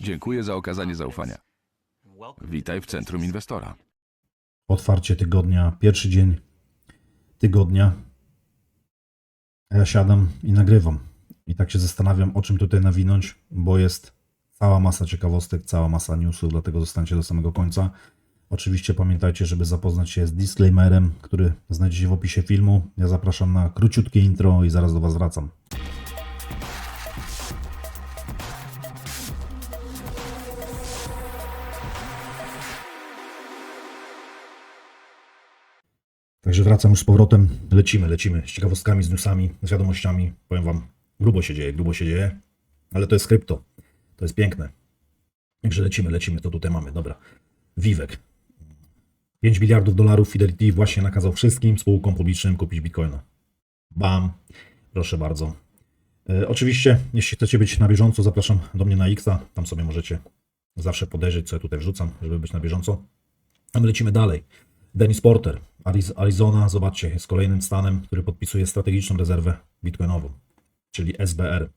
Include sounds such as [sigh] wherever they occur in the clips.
Dziękuję za okazanie zaufania. Witaj w centrum inwestora. Otwarcie tygodnia, pierwszy dzień tygodnia. A ja siadam i nagrywam. I tak się zastanawiam, o czym tutaj nawinąć, bo jest cała masa ciekawostek, cała masa newsów, dlatego zostańcie do samego końca. Oczywiście pamiętajcie, żeby zapoznać się z disclaimerem, który znajdziecie w opisie filmu. Ja zapraszam na króciutkie intro i zaraz do Was wracam. Także wracam już z powrotem. Lecimy, lecimy z ciekawostkami, z newsami, z wiadomościami. Powiem Wam, grubo się dzieje, grubo się dzieje, ale to jest krypto. To jest piękne. Także lecimy, lecimy. To tutaj mamy. Dobra. Vivek. 5 miliardów dolarów Fidelity właśnie nakazał wszystkim spółkom publicznym kupić bitcoina. Bam. Proszę bardzo. E, oczywiście, jeśli chcecie być na bieżąco, zapraszam do mnie na Xa. Tam sobie możecie zawsze podejrzeć, co ja tutaj wrzucam, żeby być na bieżąco. A my lecimy dalej. Dennis Porter, Arizona, zobaczcie, jest kolejnym stanem, który podpisuje strategiczną rezerwę bitcoinową, czyli SBR.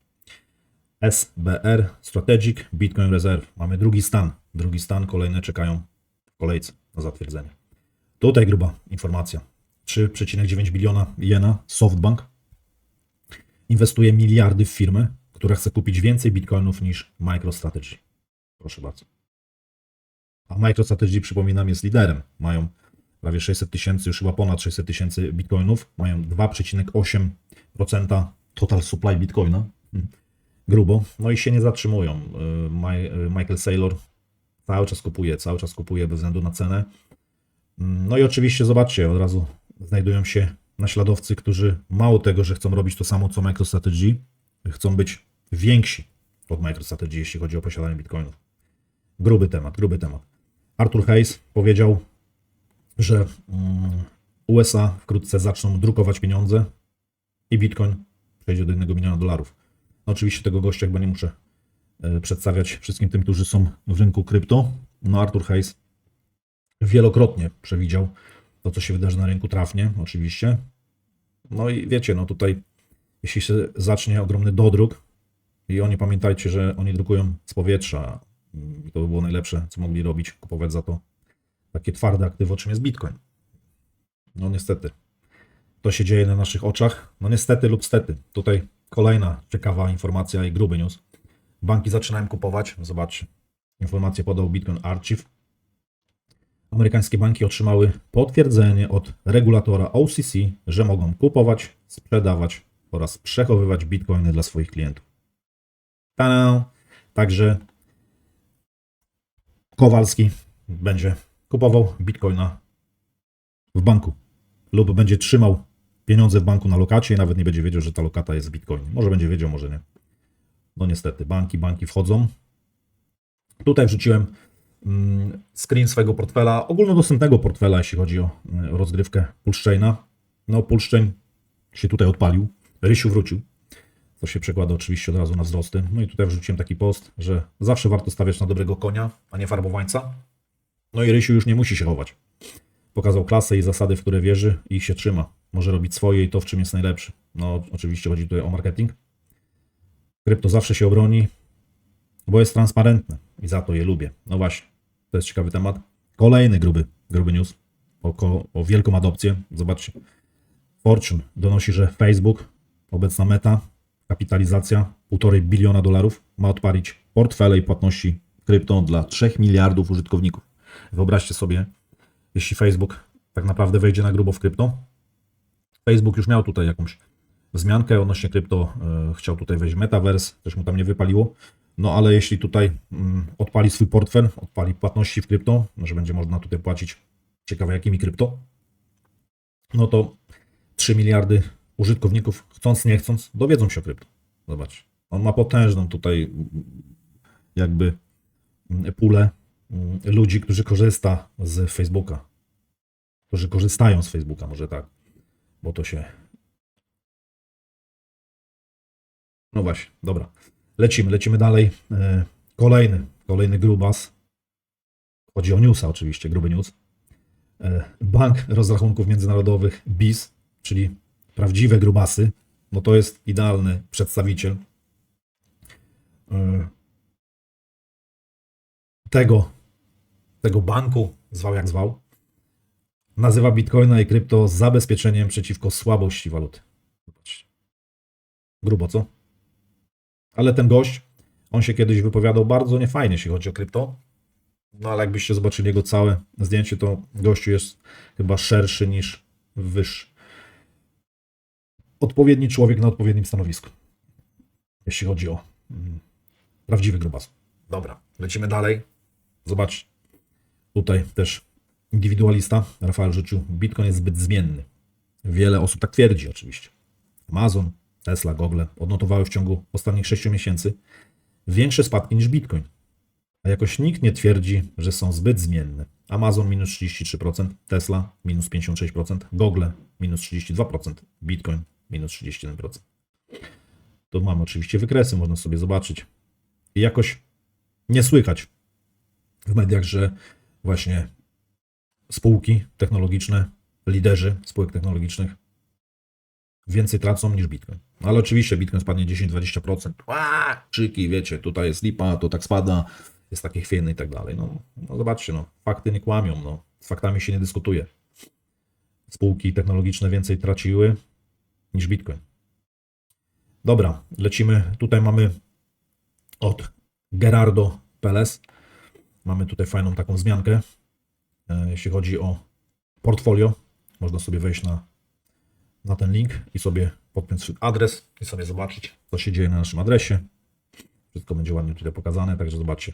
SBR, Strategic Bitcoin Reserve. Mamy drugi stan. Drugi stan, kolejne czekają w kolejce na zatwierdzenie. Tutaj gruba informacja. 3,9 biliona jena SoftBank inwestuje miliardy w firmę, która chce kupić więcej bitcoinów niż MicroStrategy. Proszę bardzo. A MicroStrategy, przypominam, jest liderem. Mają prawie 600 tysięcy, już chyba ponad 600 tysięcy bitcoinów. Mają 2,8% total supply bitcoina. Hmm. Grubo. No i się nie zatrzymują. Y, y, Michael Saylor cały czas kupuje, cały czas kupuje bez względu na cenę. Mm, No i oczywiście zobaczcie, od razu znajdują się naśladowcy, którzy mało tego, że chcą robić to samo co MicroStrategy, chcą być więksi od MicroStrategy, jeśli chodzi o posiadanie bitcoinów. Gruby temat, gruby temat. Arthur Hayes powiedział, że mm, USA wkrótce zaczną drukować pieniądze i Bitcoin przejdzie do jednego miliona dolarów. No oczywiście tego gościa chyba nie muszę e, przedstawiać wszystkim tym, którzy są w rynku krypto. No Arthur Hayes wielokrotnie przewidział to, co się wydarzy na rynku trafnie, oczywiście. No i wiecie, no tutaj jeśli się zacznie ogromny dodruk i oni pamiętajcie, że oni drukują z powietrza i to by było najlepsze, co mogli robić, kupować za to takie twarde aktywo, czym jest Bitcoin. No niestety. To się dzieje na naszych oczach. No niestety lub stety. Tutaj kolejna ciekawa informacja i gruby news. Banki zaczynają kupować. Zobaczcie. Informację podał Bitcoin Archive. Amerykańskie banki otrzymały potwierdzenie od regulatora OCC, że mogą kupować, sprzedawać oraz przechowywać bitcoiny dla swoich klientów. Ta Także Kowalski będzie kupował bitcoina w banku lub będzie trzymał pieniądze w banku na lokacie i nawet nie będzie wiedział, że ta lokata jest bitcoin. Może będzie wiedział, może nie. No niestety, banki, banki wchodzą. Tutaj wrzuciłem mm, screen swojego portfela, ogólnodostępnego portfela, jeśli chodzi o y, rozgrywkę Pulszczejna. No Pulszczeń się tutaj odpalił, Rysiu wrócił, co się przekłada oczywiście od razu na wzrosty. No i tutaj wrzuciłem taki post, że zawsze warto stawiać na dobrego konia, a nie farbowańca. No i Rysiu już nie musi się chować. Pokazał klasę i zasady, w które wierzy i ich się trzyma. Może robić swoje i to, w czym jest najlepszy. No, oczywiście chodzi tutaj o marketing. Krypto zawsze się obroni, bo jest transparentne i za to je lubię. No właśnie, to jest ciekawy temat. Kolejny gruby, gruby news o, o wielką adopcję. Zobaczcie. Fortune donosi, że Facebook, obecna meta, kapitalizacja 1,5 biliona dolarów, ma odpalić portfele i płatności krypto dla 3 miliardów użytkowników. Wyobraźcie sobie, jeśli Facebook tak naprawdę wejdzie na grubo w krypto. Facebook już miał tutaj jakąś wzmiankę odnośnie krypto, e, chciał tutaj wejść metaverse, też mu tam nie wypaliło. No ale jeśli tutaj mm, odpali swój portfel, odpali płatności w krypto, że będzie można tutaj płacić ciekawe jakimi krypto, no to 3 miliardy użytkowników, chcąc nie chcąc, dowiedzą się o krypto. Zobacz, on ma potężną tutaj mm, jakby mm, pulę ludzi, którzy korzysta z Facebooka. Którzy korzystają z Facebooka, może tak. Bo to się. No właśnie, dobra. Lecimy, lecimy dalej. E, Kolejny, kolejny grubas. Chodzi o newsa oczywiście, gruby news. E, Bank Rozrachunków Międzynarodowych BIS, czyli prawdziwe grubasy, no to jest idealny przedstawiciel. E, tego, tego banku, zwał jak zwał, nazywa bitcoina i krypto zabezpieczeniem przeciwko słabości waluty. Grubo, co? Ale ten gość, on się kiedyś wypowiadał bardzo niefajnie, jeśli chodzi o krypto. No ale jakbyście zobaczyli jego całe zdjęcie, to gościu jest chyba szerszy niż wyższy. Odpowiedni człowiek na odpowiednim stanowisku. Jeśli chodzi o mm, prawdziwy grubas. Dobra, lecimy dalej. Zobacz, tutaj też indywidualista. Rafael rzucił, Bitcoin jest zbyt zmienny. Wiele osób tak twierdzi oczywiście. Amazon, Tesla, Google odnotowały w ciągu ostatnich 6 miesięcy większe spadki niż Bitcoin. A jakoś nikt nie twierdzi, że są zbyt zmienne. Amazon minus 33%, Tesla minus 56%, Google minus 32%, Bitcoin minus 31%. To mamy oczywiście wykresy, można sobie zobaczyć. I jakoś nie słychać w mediach, że właśnie spółki technologiczne, liderzy spółek technologicznych więcej tracą niż Bitcoin. No ale oczywiście Bitcoin spadnie 10-20%. Ła, Krzyki, wiecie, tutaj jest lipa, to tak spada, jest takie chwiejne i tak dalej. No, no zobaczcie, no, fakty nie kłamią, no, z faktami się nie dyskutuje. Spółki technologiczne więcej traciły niż Bitcoin. Dobra, lecimy. Tutaj mamy od Gerardo Peles. Mamy tutaj fajną taką wzmiankę, e, jeśli chodzi o portfolio. Można sobie wejść na, na ten link i sobie podpiąć adres i sobie zobaczyć, co się dzieje na naszym adresie. Wszystko będzie ładnie tutaj pokazane, także zobaczcie.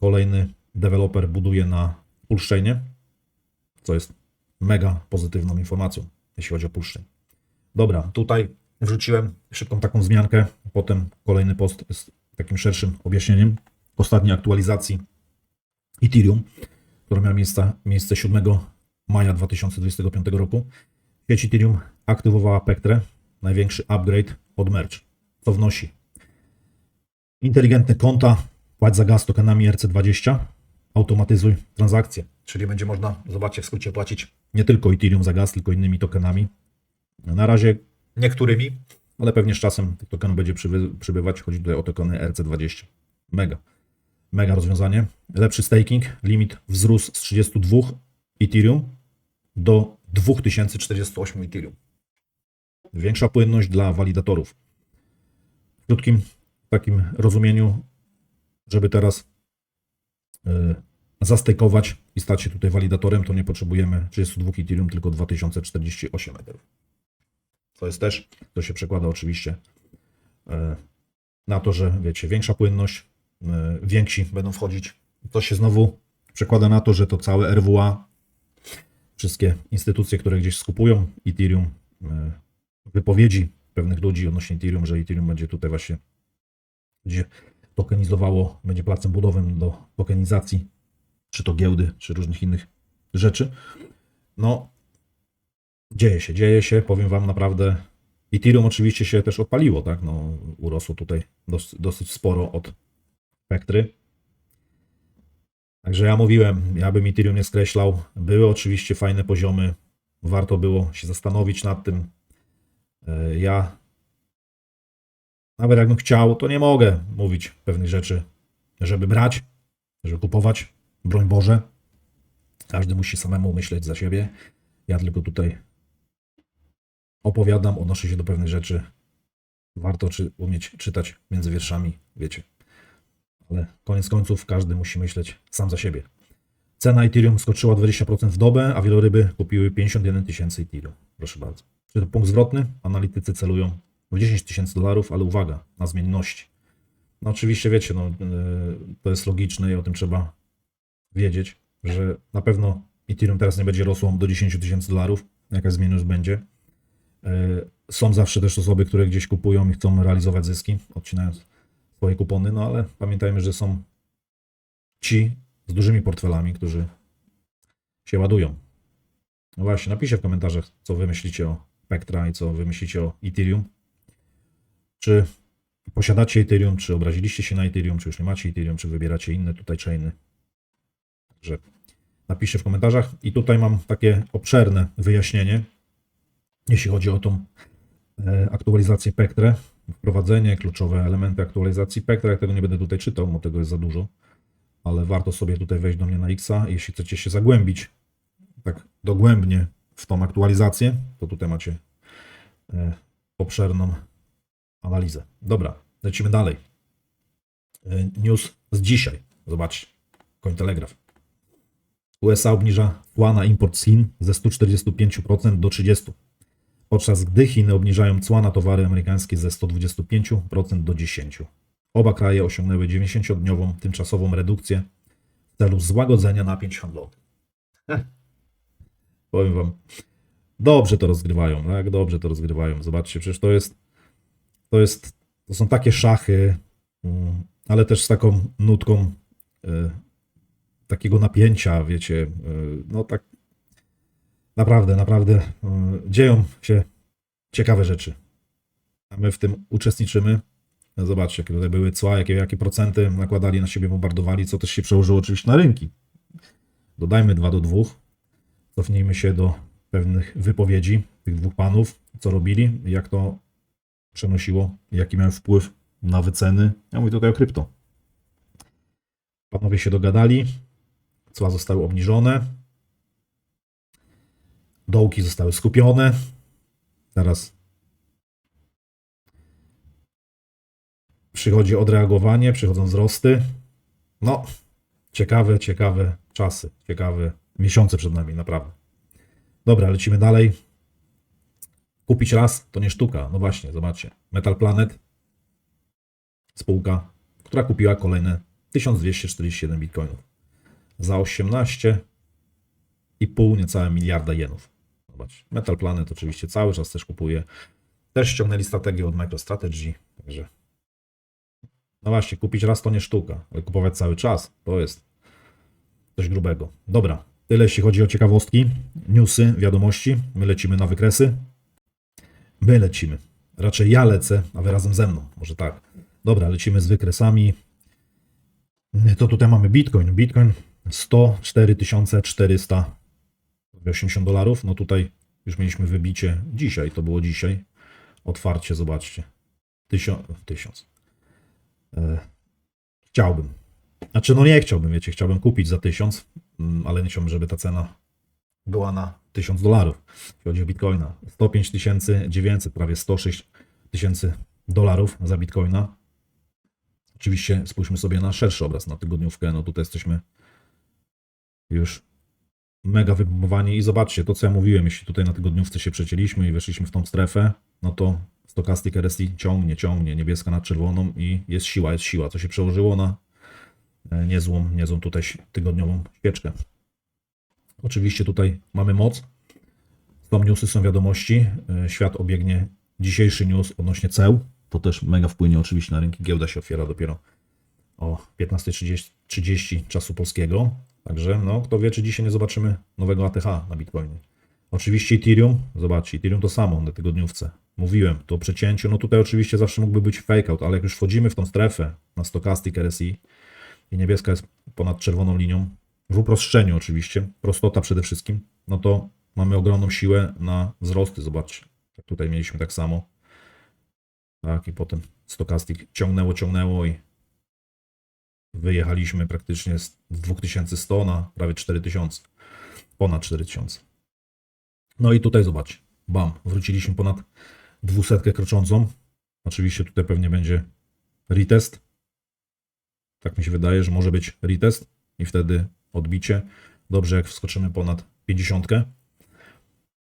Kolejny deweloper buduje na Pulszczejnie, co jest mega pozytywną informacją, jeśli chodzi o Pulszczeń. Dobra, tutaj wrzuciłem szybką taką wzmiankę, potem kolejny post z takim szerszym objaśnieniem ostatniej aktualizacji Ethereum, która miała miejsce, miejsce 7 maja 2025 roku. Sieć Ethereum aktywowała Pektrę, największy upgrade od merge. Co wnosi? Inteligentne konta, płać za gaz tokenami RC20, automatyzuj transakcje. Czyli będzie można, zobaczcie w skrócie, płacić nie tylko Ethereum za gaz, tylko innymi tokenami. Na razie niektórymi, ale pewnie z czasem tych tokenów będzie przyby- przybywać. Chodzi tutaj o tokeny RC20. Mega. Mega rozwiązanie. Lepszy staking. Limit wzrósł z 32 Ethereum do 2048 Ethereum. Większa płynność dla walidatorów. W krótkim takim rozumieniu, żeby teraz yy, i stać się tutaj walidatorem, to nie potrzebujemy 32 Ethereum, tylko 2048 Ethereum. To jest też, to się przekłada oczywiście e, na to, że wiecie, większa płynność, więksi będą wchodzić. To się znowu przekłada na to, że to całe RWA, wszystkie instytucje, które gdzieś skupują Ethereum, e, wypowiedzi pewnych ludzi odnośnie Ethereum, że Ethereum będzie tutaj właśnie gdzie tokenizowało, będzie placem budowym do tokenizacji, czy to giełdy, czy różnych innych rzeczy. No, dzieje się, dzieje się, powiem Wam naprawdę. Ethereum oczywiście się też odpaliło, tak? No, urosło tutaj dosyć, dosyć sporo od Spektry. Także ja mówiłem, ja bym Ethereum nie skreślał. Były oczywiście fajne poziomy, warto było się zastanowić nad tym. E, Ja nawet jakbym chciał, to nie mogę mówić pewnych rzeczy, żeby brać, żeby kupować. Broń Boże. Każdy musi samemu myśleć za siebie. Ja tylko tutaj opowiadam, odnoszę się do pewnych rzeczy. Warto czy umieć czytać między wierszami, wiecie. Ale koniec końców każdy musi myśleć sam za siebie. Cena Ethereum skoczyła 20% w dobę, a wieloryby kupiły 51 tysięcy Ethereum. Proszę bardzo. Czy to punkt zwrotny? Analitycy celują w 10 tysięcy dolarów, ale uwaga, na zmienności. No oczywiście wiecie, no, yy, to jest logiczne i o tym trzeba wiedzieć, że na pewno Ethereum teraz nie będzie rosło do 10 tysięcy dolarów, jakaś zmienność będzie. Yy, Są zawsze też osoby, które gdzieś kupują i chcą realizować zyski, odcinając swoje kupony, no ale pamiętajmy, że są ci z dużymi portfelami, którzy się ładują. No właśnie, napiszcie w komentarzach, co wy myślicie o Spectra i co wy myślicie o Ethereum. Czy posiadacie Ethereum, czy obraziliście się na Ethereum, czy już nie macie Ethereum, czy wybieracie inne tutaj chainy. Także napiszcie w komentarzach. I tutaj mam takie obszerne wyjaśnienie, jeśli chodzi o tą e, aktualizację Pektre, wprowadzenie, kluczowe elementy aktualizacji Pektra. Ja tego nie będę tutaj czytał, bo tego jest za dużo. ale warto sobie tutaj wejść do mnie na Xa, jeśli chcecie się zagłębić tak dogłębnie w tą aktualizację, to tutaj macie e, obszerną analizę. Dobra, lecimy dalej. E, News z dzisiaj. Zobaczcie. Cointelegraph. USA obniża cła na import z Chin ze 145% do 30%, podczas gdy Chiny obniżają cła na towary amerykańskie ze 125% do 10%. Oba kraje osiągnęły 90-dniową tymczasową redukcję w celu złagodzenia napięć handlowych. [laughs] Powiem wam, dobrze to rozgrywają, tak? Dobrze to rozgrywają. Zobaczcie, przecież to jest, to jest, to są takie szachy, mm, ale też z taką nutką y, takiego napięcia, wiecie, y, no tak naprawdę, naprawdę y, dzieją się ciekawe rzeczy. A my w tym uczestniczymy. Zobaczcie, jakie tutaj były cła, jakie, jakie procenty nakładali na siebie, bombardowali, co też się przełożyło oczywiście na rynki. Dodajmy 2 do 2. Cofnijmy się do pewnych wypowiedzi tych dwóch panów, co robili, jak to przenosiło, jaki miał wpływ na wyceny. Ja mówię tutaj o krypto. Panowie się dogadali, cła zostały obniżone, dołki zostały skupione. Teraz przychodzi odreagowanie, przychodzą wzrosty. No, ciekawe, ciekawe czasy, ciekawe miesiące przed nami, naprawdę. Dobra, lecimy dalej. Kupić raz to nie sztuka. No właśnie, zobaczcie. Metal Planet, spółka, która kupiła kolejne 1247 bitcoinów za 18,5 niecałe miliarda jenów. Zobacz. Metal Planet oczywiście cały czas też kupuje. Też ściągnęli strategię od MicroStrategy, także no właśnie, kupić raz to nie sztuka, ale kupować cały czas to jest coś grubego. Dobra, tyle jeśli chodzi o ciekawostki, newsy, wiadomości. My lecimy na wykresy. My lecimy. Raczej ja lecę, a wy razem ze mną. Może tak. Dobra, lecimy z wykresami. To tutaj mamy Bitcoin. Bitcoin 104 480 dolarów. No tutaj już mieliśmy wybicie dzisiaj, to było dzisiaj. Otwarcie, zobaczcie. Tysiąc. tysiąc. E, Chciałbym. Znaczy, no nie chciałbym, wiecie, chciałbym kupić za 1000, mm, ale nie chciałbym, żeby ta cena była na 1000 dolarów. Jeśli chodzi o bitcoina. 105 900, prawie 106 tysięcy dolarów za bitcoina. Oczywiście spójrzmy sobie na szerszy obraz, na tygodniówkę. No tutaj jesteśmy już mega wybombowani i zobaczcie, to co ja mówiłem, jeśli tutaj na tygodniówce się przecięliśmy i weszliśmy w tą strefę, no to Stochastic RSI ciągnie, ciągnie, niebieska nad czerwoną i jest siła, jest siła, co się przełożyło na e, niezłą, niezłą tutaj tygodniową świeczkę. Oczywiście tutaj mamy moc. Są newsy, są wiadomości. E, Świat obiegnie dzisiejszy news odnośnie ceł. To też mega wpłynie oczywiście na rynki. Giełda się otwiera dopiero o 15.30 30 czasu polskiego. Także no, kto wie, czy dzisiaj nie zobaczymy nowego ATH na Bitcoinie. Oczywiście Ethereum, zobaczcie, Ethereum to samo na tygodniówce. Mówiłem, to przecięciu, no tutaj oczywiście zawsze mógłby być fake out, ale jak już wchodzimy w tą strefę na Stochastic RSI i niebieska jest ponad czerwoną linią, w uproszczeniu oczywiście, prostota przede wszystkim, no to mamy ogromną siłę na wzrosty, zobaczcie. Tak tutaj mieliśmy tak samo. Tak, i potem Stochastic ciągnęło, ciągnęło i wyjechaliśmy praktycznie z 2100 na prawie 4000, ponad 4000. No i tutaj zobaczcie, bam, wróciliśmy ponad 200 kroczącą. Oczywiście tutaj pewnie będzie retest. Tak mi się wydaje, że może być retest i wtedy odbicie. Dobrze, jak wskoczymy ponad 50.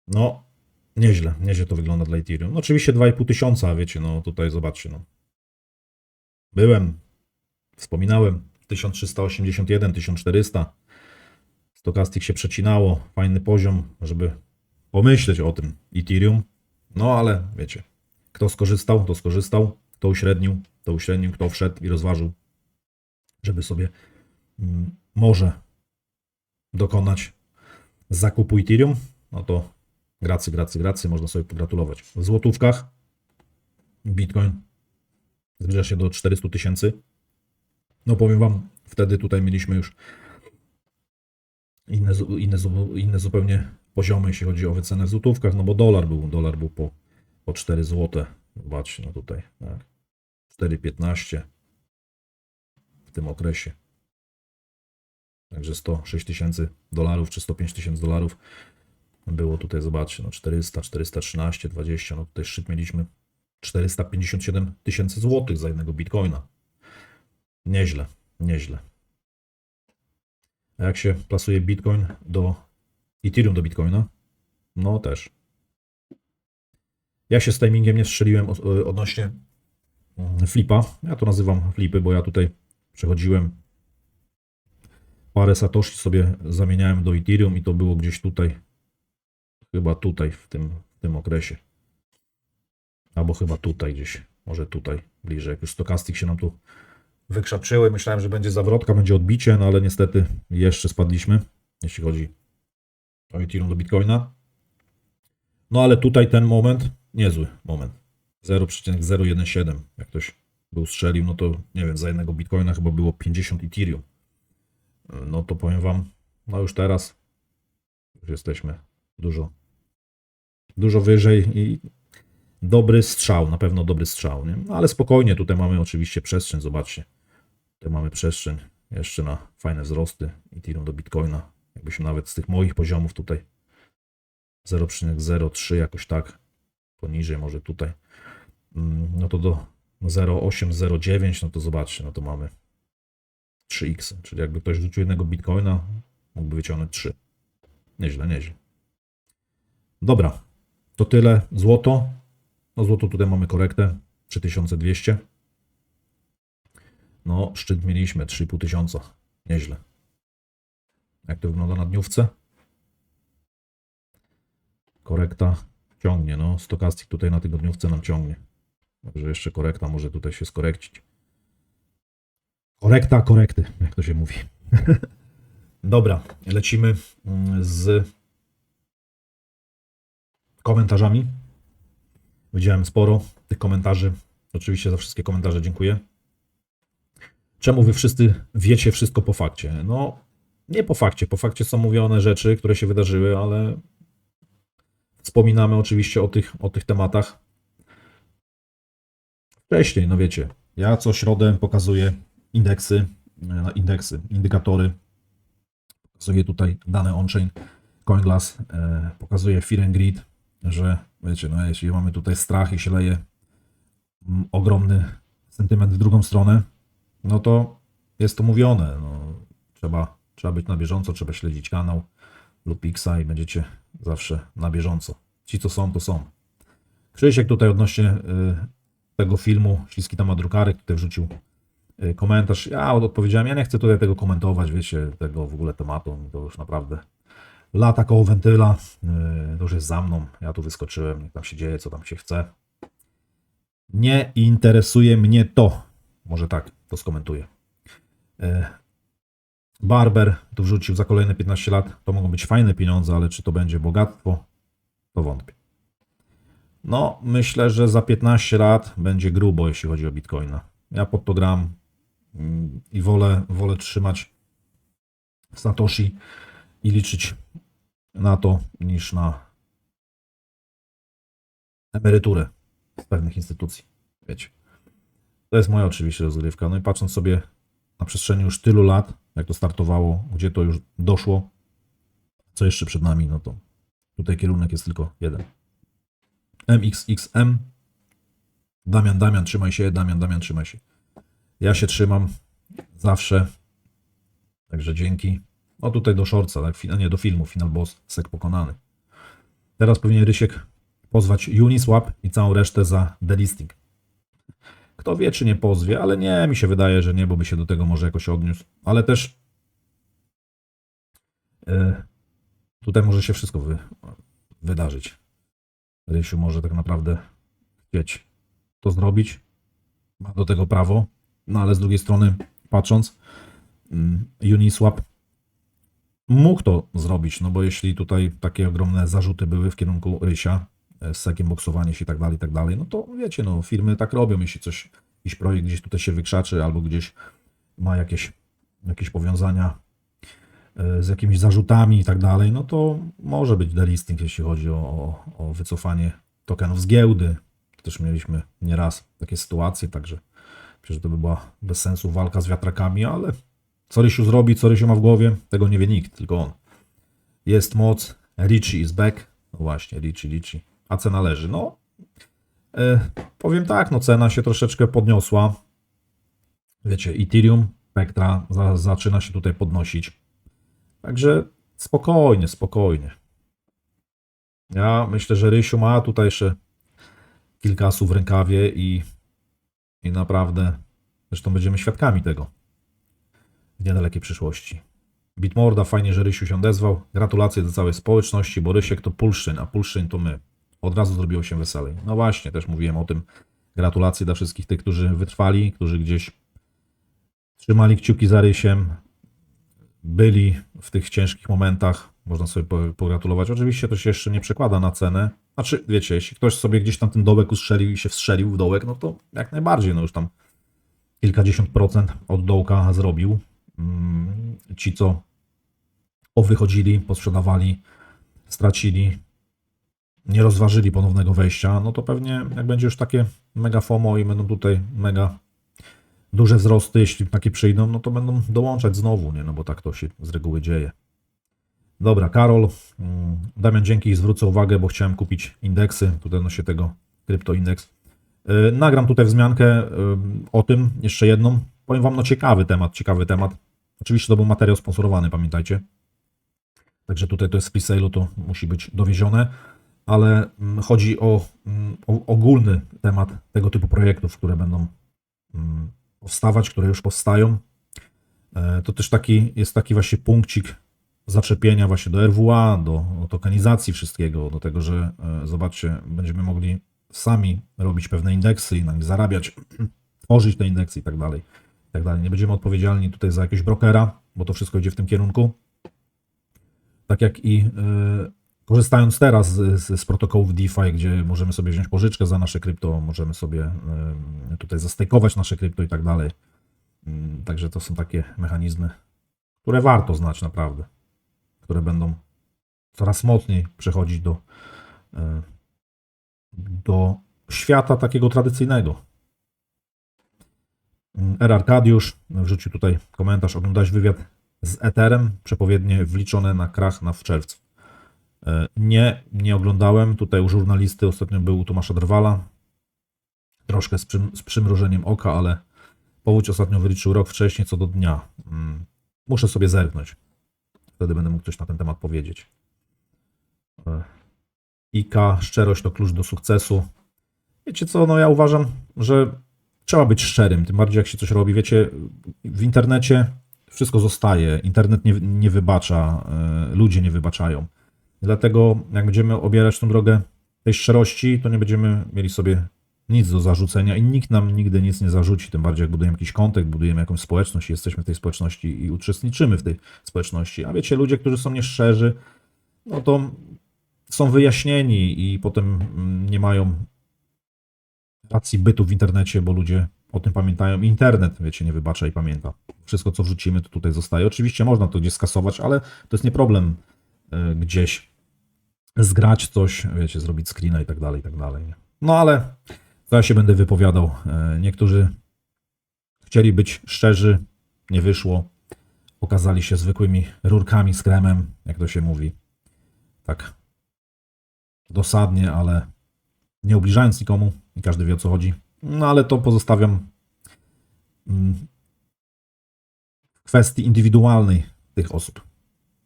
No, nieźle, nieźle to wygląda dla Ethereum. No, oczywiście 2,5 tysiąca, wiecie, no tutaj zobaczcie, no. Byłem, wspominałem, 1381, 1400. Stochastic się przecinało, fajny poziom, żeby pomyśleć o tym Ethereum. No ale wiecie, kto skorzystał, to skorzystał, kto uśrednił, to uśrednił, kto wszedł i rozważył, żeby sobie mm, może dokonać zakupu Ethereum, no to gracy, gracy, gracy, można sobie pogratulować. W złotówkach Bitcoin zbliża się do 400 tysięcy. No powiem Wam, wtedy tutaj mieliśmy już inne, inne, inne zupełnie poziomy, jeśli chodzi o wycenę w złotówkach, no bo dolar był, dolar był po, po 4 zł. Zobaczcie, no tutaj, tak. 4,15 w tym okresie. Także 106 tysięcy dolarów czy 105 tysięcy dolarów było tutaj, zobaczcie, no 400, 413, 20, no tutaj szczyt mieliśmy 457 tysięcy złotych za jednego bitcoina. Nieźle, nieźle. A jak się plasuje bitcoin do Ethereum do bitcoina? No też. Ja się z timingiem nie strzeliłem od- odnośnie mm, flipa. Ja to nazywam flipy, bo ja tutaj przechodziłem parę satoshi sobie zamieniałem do Ethereum i to było gdzieś tutaj, chyba tutaj w tym, w tym okresie. Albo chyba tutaj gdzieś, może tutaj bliżej. Jak już stokastik się nam tu wykrzaczyły, myślałem, że będzie zawrotka, będzie odbicie, no ale niestety jeszcze spadliśmy, jeśli chodzi o Ethereum do Bitcoina. No ale tutaj ten moment, niezły moment. 0,017. Jak ktoś był strzelił, no to nie wiem, za jednego Bitcoina chyba było 50 Ethereum. No to powiem wam, no już teraz już jesteśmy dużo, dużo wyżej i dobry strzał, na pewno dobry strzał, nie? No ale spokojnie, tutaj mamy oczywiście przestrzeń, zobaczcie. Tutaj mamy przestrzeń jeszcze na fajne wzrosty Ethereum do Bitcoina. Jakbyśmy nawet z tych moich poziomów tutaj 0,03 jakoś tak poniżej może tutaj mm, no to do 0,8, 0,9 no to zobaczcie, no to mamy 3x, czyli jakby ktoś rzucił jednego bitcoina, mógłby wyciągnąć 3. Nieźle, nieźle. Dobra, to tyle. Złoto. No złoto tutaj mamy korektę 3200. No, szczyt mieliśmy 3,5 tysiąca. Nieźle. Jak to wygląda na dniówce? Korekta ciągnie, no. Stokastik tutaj na tygodniówce nam ciągnie. Także jeszcze korekta może tutaj się skorekcić. Korekta, korekty, jak to się mówi. [laughs] Dobra, lecimy mm, z komentarzami. Widziałem sporo tych komentarzy. Oczywiście za wszystkie komentarze dziękuję. Czemu wy wszyscy wiecie wszystko po fakcie? No, nie po fakcie. Po fakcie są mówione rzeczy, które się wydarzyły, ale wspominamy oczywiście o tych, o tych tematach wcześniej. No wiecie, ja co środę pokazuję indeksy, e, indeksy, indykatory. Pokazuję tutaj dane on-chain, CoinGlass, e, pokazuję Fear and Greed, że wiecie, no jeśli mamy tutaj strach i się leje mm, ogromny sentyment w drugą stronę, no to jest to mówione. No, trzeba, trzeba być na bieżąco, trzeba śledzić kanał lub Xa i będziecie zawsze na bieżąco. Ci, co są, to są. Krzysiek tutaj odnośnie y, tego filmu, Śliski temat drukarek, tutaj wrzucił y, komentarz. Ja odpowiedziałem, ja nie chcę tutaj tego komentować, wiecie, tego w ogóle tematu, to już naprawdę lata koło wentyla, y, to już jest za mną, ja tu wyskoczyłem, niech tam się dzieje, co tam się chce. Nie interesuje mnie to. Może tak, to skomentuję. Y, Barber tu wrzucił za kolejne 15 lat, to mogą być fajne pieniądze, ale czy to będzie bogactwo, to wątpię. No, myślę, że za 15 lat będzie grubo, jeśli chodzi o Bitcoina. Ja pod to gram mm, i wolę, wolę trzymać w Satoshi i liczyć na to, niż na emeryturę z pewnych instytucji. Wiecie. To jest moja oczywiście rozgrywka. No i patrząc sobie na przestrzeni już tylu lat, jak to startowało, gdzie to już doszło, co jeszcze przed nami, no to tutaj kierunek jest tylko jeden. MXXM. Damian, Damian, trzymaj się. Damian, Damian, trzymaj się. Ja się trzymam zawsze. Także dzięki. O tutaj do shortsa, tak? Fi- nie do filmu, Final Boss, sek pokonany. Teraz powinien Rysiek pozwać Uniswap i całą resztę za delisting. Kto wie, czy nie pozwie, ale nie, mi się wydaje, że nie, bo by się do tego może jakoś odniósł. Ale też e, tutaj może się wszystko wy, wydarzyć. Rysiu może tak naprawdę chcieć to zrobić. Ma do tego prawo. No ale z drugiej strony, patrząc, mm, Uniswap mógł to zrobić, no bo jeśli tutaj takie ogromne zarzuty były w kierunku Rysia, e, z sekiem boksowanie się i tak dalej, i tak dalej, no to wiecie, no firmy tak robią, jeśli coś, jakiś projekt gdzieś tutaj się wykrzaczy albo gdzieś ma jakieś, jakieś powiązania e, z jakimiś zarzutami i tak dalej, no to może być delisting, jeśli chodzi o, o wycofanie tokenów z giełdy. Też mieliśmy nieraz takie sytuacje, także przecież to by była bez sensu walka z wiatrakami, ale Co Rysiu zrobi, co Rysiu ma w głowie, tego nie wie nikt, tylko on. Jest moc, Richie is back. No właśnie, Richie, Richie. A cena leży. No, e, powiem tak, no cena się troszeczkę podniosła. Wiecie, Ethereum, Spectra za, zaczyna się tutaj podnosić. Także spokojnie, spokojnie. Ja myślę, że Rysiu ma tutaj jeszcze kilka asów w rękawie i, i naprawdę zresztą będziemy świadkami tego w niedalekiej przyszłości. Bitmorda, fajnie, że Rysiu się odezwał. Gratulacje do całej społeczności, bo Rysiek to Pulszyn, a Pulszyn to my. Od razu zrobiło się weselej. No właśnie, też mówiłem o tym. Gratulacje dla wszystkich tych, którzy wytrwali, którzy gdzieś trzymali kciuki za Rysiem, byli w tych ciężkich momentach. Można sobie po- pogratulować. Oczywiście to się jeszcze nie przekłada na cenę. Znaczy, wiecie, jeśli ktoś sobie gdzieś tam ten dołek ustrzelił i się wstrzelił w dołek, no to jak najbardziej, no już tam kilkadziesiąt procent od dołka zrobił. Mm, Ci, co powychodzili, posprzedawali, stracili, nie rozważyli ponownego wejścia, no to pewnie jak będzie już takie mega FOMO i będą tutaj mega duże wzrosty, jeśli takie przyjdą, no to będą dołączać znowu, nie? No bo tak to się z reguły dzieje. Dobra, Karol, mm, Damian, dzięki, zwrócę uwagę, bo chciałem kupić indeksy, tutaj nosi tego kryptoindeks. Yy, Nagram tutaj wzmiankę yy, o tym, jeszcze jedną. Powiem Wam, no ciekawy temat, ciekawy temat. Oczywiście to był materiał sponsorowany, pamiętajcie. Także tutaj to jest sale'u, to musi być dowiezione, ale mm, chodzi o, mm, o ogólny temat tego typu projektów, które będą mm, powstawać, które już powstają. E, To też taki jest taki właśnie punkcik zaczepienia właśnie do RWA, do, tokenizacji wszystkiego, do tego, że e, zobaczcie, będziemy mogli sami robić pewne indeksy i na nich zarabiać, [clears throat] tworzyć te indeksy i tak dalej. I tak dalej. Nie będziemy odpowiedzialni tutaj za jakiegoś brokera, bo to wszystko idzie w tym kierunku. Tak jak i e, korzystając teraz z, z, protokołów DeFi, gdzie możemy sobie wziąć pożyczkę za nasze krypto, możemy sobie e, tutaj zastejkować nasze krypto i tak dalej. Mm, Także to są takie mechanizmy, które warto znać naprawdę, które będą coraz mocniej przechodzić do, e, do świata takiego tradycyjnego. Mm, R. Arkadiusz wrzucił tutaj komentarz. Oglądałeś wywiad z Etherem, przepowiednie wliczone na krach na w czerwcu. E, Nie, nie oglądałem. Tutaj u żurnalisty ostatnio był Tomasza Drwala. Troszkę z, przym, z przymrużeniem oka, ale powódź ostatnio wyliczył rok wcześniej co do dnia. Mm, Muszę sobie zerknąć. Wtedy będę mógł coś na ten temat powiedzieć. E, IKA, szczerość to klucz do sukcesu. Wiecie co, no ja uważam, że trzeba być szczerym, tym bardziej jak się coś robi. Wiecie, w internecie wszystko zostaje, internet nie, nie wybacza, e, ludzie nie wybaczają. Dlatego jak będziemy obierać tą drogę tej szczerości, to nie będziemy mieli sobie nic do zarzucenia i nikt nam nigdy nic nie zarzuci, tym bardziej jak budujemy jakiś kontekst, budujemy jakąś społeczność jesteśmy w tej społeczności i uczestniczymy w tej społeczności. A wiecie, ludzie, którzy są nieszczerzy, no to są wyjaśnieni i potem mm, nie mają racji bytu w internecie, bo ludzie o tym pamiętają. Internet, wiecie, nie wybacza i pamięta. Wszystko, co wrzucimy, to tutaj zostaje. Oczywiście można to gdzieś skasować, ale to jest nie problem gdzieś zgrać coś, wiecie, zrobić screena i tak dalej, i tak dalej. No ale to ja się będę wypowiadał. E, Niektórzy chcieli być szczerzy, nie wyszło. Okazali się zwykłymi rurkami z kremem, jak to się mówi. Tak dosadnie, ale nie ubliżając nikomu i każdy wie o co chodzi. No ale to pozostawiam mm, w kwestii indywidualnej tych osób.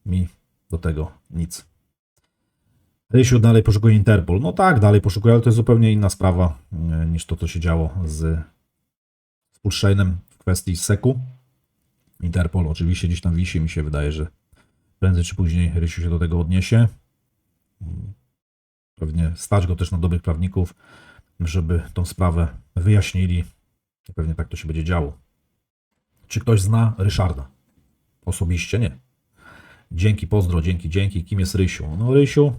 Mi do tego nic. Rysiu dalej poszukuje Interpol. No tak, dalej poszukuje, ale to jest zupełnie inna sprawa e, niż to, co się działo z, z w kwestii seku. Interpol oczywiście gdzieś tam wisi, mi się wydaje, że prędzej czy później Rysiu się do tego odniesie. Pewnie stać go też na dobrych prawników, żeby tą sprawę wyjaśnili. Pewnie tak to się będzie działo. Czy ktoś zna Ryszarda? Osobiście nie. Dzięki, pozdro, dzięki, dzięki. Kim jest Rysiu? No Rysiu,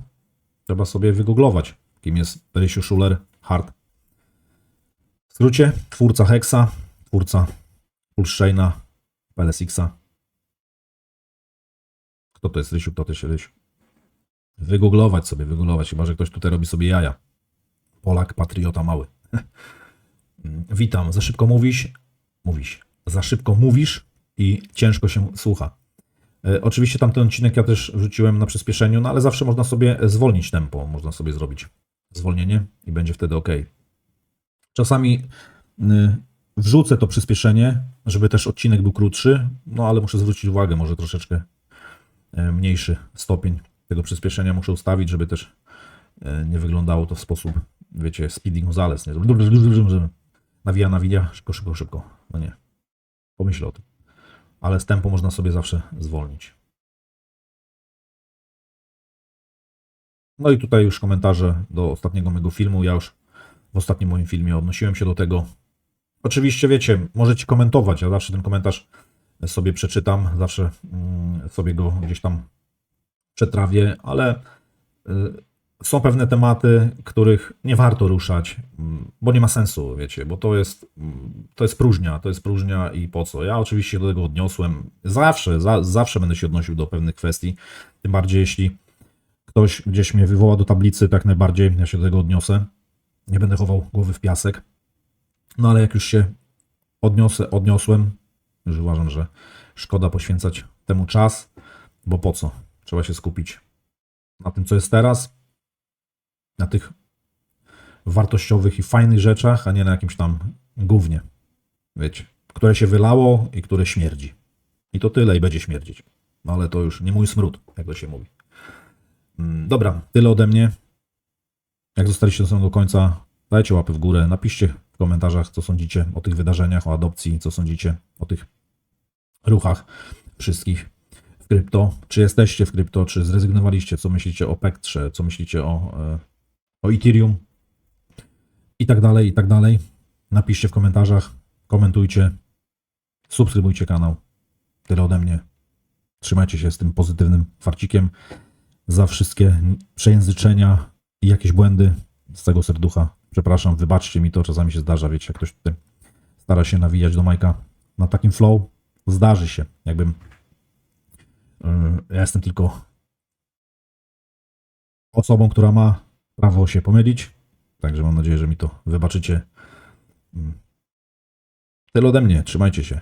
trzeba sobie wygooglować, kim jest Rysiu Schuller Hart. W skrócie, twórca Hexa, twórca Pulschaina, PLSX-a. Kto to jest Rysiu, kto to jest Rysiu? Wygooglować sobie, wygooglować, chyba że ktoś tutaj robi sobie jaja. Polak, patriota mały. [laughs] Witam, za szybko mówisz, mówisz, za szybko mówisz i ciężko się słucha. E, Oczywiście tamten odcinek ja też wrzuciłem na przyspieszeniu, no ale zawsze można sobie zwolnić tempo, można sobie zrobić zwolnienie i będzie wtedy ok. Czasami y, wrzucę to przyspieszenie, żeby też odcinek był krótszy, no ale muszę zwrócić uwagę, może troszeczkę e, mniejszy stopień tego przyspieszenia muszę ustawić, żeby też e, nie wyglądało to w sposób, wiecie, Speedy Gonzales, nie? Nawija, nawija, szybko, szybko, szybko. No nie. Pomyślę o tym. Ale z tempo można sobie zawsze zwolnić. No i tutaj już komentarze do ostatniego mojego filmu. Ja już w ostatnim moim filmie odnosiłem się do tego. Oczywiście wiecie, możecie komentować. Ja zawsze ten komentarz sobie przeczytam, zawsze mm, sobie go gdzieś tam przetrawię, ale y, są pewne tematy, których nie warto ruszać, mm, bo nie ma sensu, wiecie, bo to jest, mm, to jest próżnia, to jest próżnia i po co. Ja oczywiście do tego odniosłem. Zawsze, za, zawsze będę się odnosił do pewnych kwestii, tym bardziej jeśli ktoś gdzieś mnie wywoła do tablicy, tak najbardziej ja się do tego odniosę. Nie będę chował głowy w piasek. No ale jak już się odniosę, odniosłem, już uważam, że szkoda poświęcać temu czas, bo po co? Trzeba się skupić na tym, co jest teraz, na tych wartościowych i fajnych rzeczach, a nie na jakimś tam gównie, wiecie, które się wylało i które śmierdzi. I to tyle i będzie śmierdzić. No ale to już nie mój smród, jak to się mówi. Mm, Dobra, tyle ode mnie. Jak zostaliście do samego końca, dajcie łapy w górę, napiszcie w komentarzach, co sądzicie o tych wydarzeniach, o adopcji, co sądzicie o tych ruchach wszystkich w krypto. Czy jesteście w krypto, czy zrezygnowaliście, co myślicie o Pektrze, co myślicie o, e, o Ethereum i tak dalej, i tak dalej. Napiszcie w komentarzach, komentujcie, subskrybujcie kanał. Tyle ode mnie. Trzymajcie się z tym pozytywnym farcikiem za wszystkie przejęzyczenia i jakieś błędy z tego serducha. Przepraszam, wybaczcie mi to, czasami się zdarza, wiecie, jak ktoś tutaj stara się nawijać do Majka na takim flow, zdarzy się, jakbym yy, ja jestem tylko osobą, która ma prawo się pomylić, także mam nadzieję, że mi to wybaczycie. Mm. Tyle ode mnie, trzymajcie się.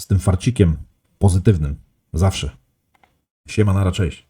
Z tym farcikiem pozytywnym, zawsze. Siema, nara, cześć.